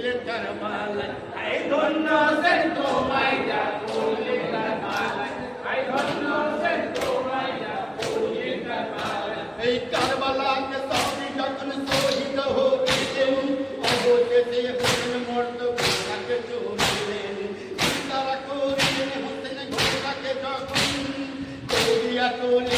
এই কারবালা সবই যখন শহীদ হতেন অবশেষে হোসেন মর্দ তাকে চলিলেন তারা করিলেন হোসেন ঘোষাকে যখন করিয়া চলে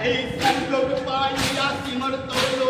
Hey, send the fire, Yasimar Tolo.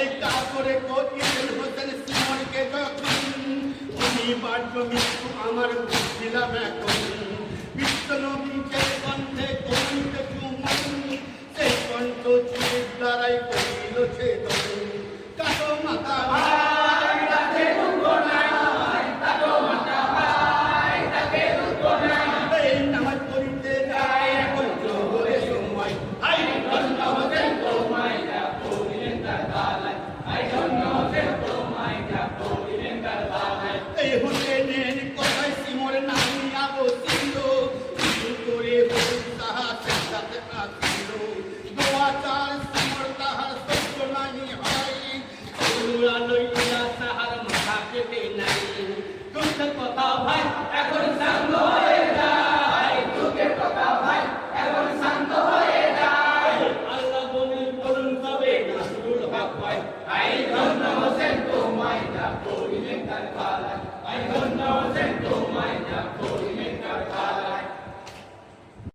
এইটা করে কোচিল হোসেন সিমনকে যখন তুমি বাড়ি আমার দিলাম এখন। বিশ্ব নবীকে Good luck, Papa. I couldn't sound. Aí, não